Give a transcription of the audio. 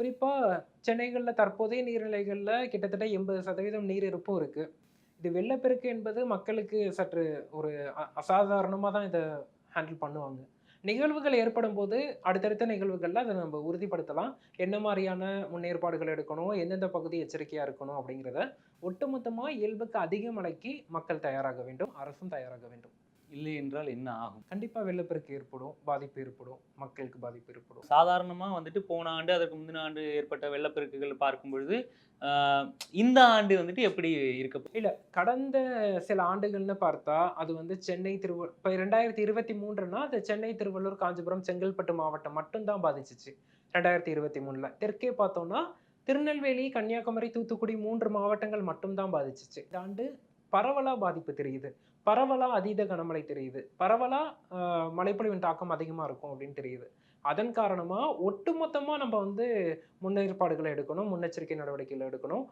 குறிப்பாக சென்னைகளில் தற்போதைய நீர்நிலைகளில் கிட்டத்தட்ட எண்பது சதவீதம் நீர் இருப்பும் இருக்குது இது வெள்ளப்பெருக்கு என்பது மக்களுக்கு சற்று ஒரு அ அசாதாரணமாக தான் இதை ஹேண்டில் பண்ணுவாங்க. நிகழ்வுகள் ஏற்படும் போது அடுத்தடுத்த நிகழ்வுகளில் அதை நம்ம உறுதிப்படுத்தலாம். என்ன மாதிரியான முன்னேற்பாடுகள் எடுக்கணும்? எந்தெந்த பகுதி எச்சரிக்கையாக இருக்கணும் அப்படிங்கிறத ஒட்டுமொத்தமாக இயல்புக்கு அதிக மழைக்கு மக்கள் தயாராக வேண்டும். அரசும் தயாராக வேண்டும். இல்லை என்றால் என்ன ஆகும்? கண்டிப்பாக வெள்ளப்பெருக்கு ஏற்படும் பாதிப்பு ஏற்படும் மக்களுக்கு பாதிப்பு ஏற்படும். சாதாரணமா வந்துட்டு போன ஆண்டு அதற்கு முந்தின ஆண்டு ஏற்பட்ட வெள்ளப்பெருக்குகள் பார்க்கும் பொழுது இந்த ஆண்டு வந்துட்டு எப்படி இருக்க இல்லை கடந்த சில ஆண்டுகள்னு பார்த்தா அது வந்து சென்னை திருவ இப்போ ரெண்டாயிரத்தி இருபத்தி மூன்றுனா அது சென்னை திருவள்ளூர் காஞ்சிபுரம் செங்கல்பட்டு மாவட்டம் மட்டும்தான் பாதிச்சிச்சு. ரெண்டாயிரத்தி இருபத்தி மூணில் தெற்கே பார்த்தோம்னா திருநெல்வேலி கன்னியாகுமரி தூத்துக்குடி மூன்று மாவட்டங்கள் மட்டும்தான் பாதிச்சிச்சு. இந்த ஆண்டு பரவலாக பாதிப்பு தெரியுது. பரவலாக அதீத கனமழை தெரியுது. பரவலாக மழைப்பொழிவின் தாக்கம் அதிகமாக இருக்கும் அப்படின்னு தெரியுது. அதன் காரணமாக ஒட்டுமொத்தமாக நம்ம வந்து முன்னேற்பாடுகளை எடுக்கணும் முன்னெச்சரிக்கை நடவடிக்கைகள் எடுக்கணும்.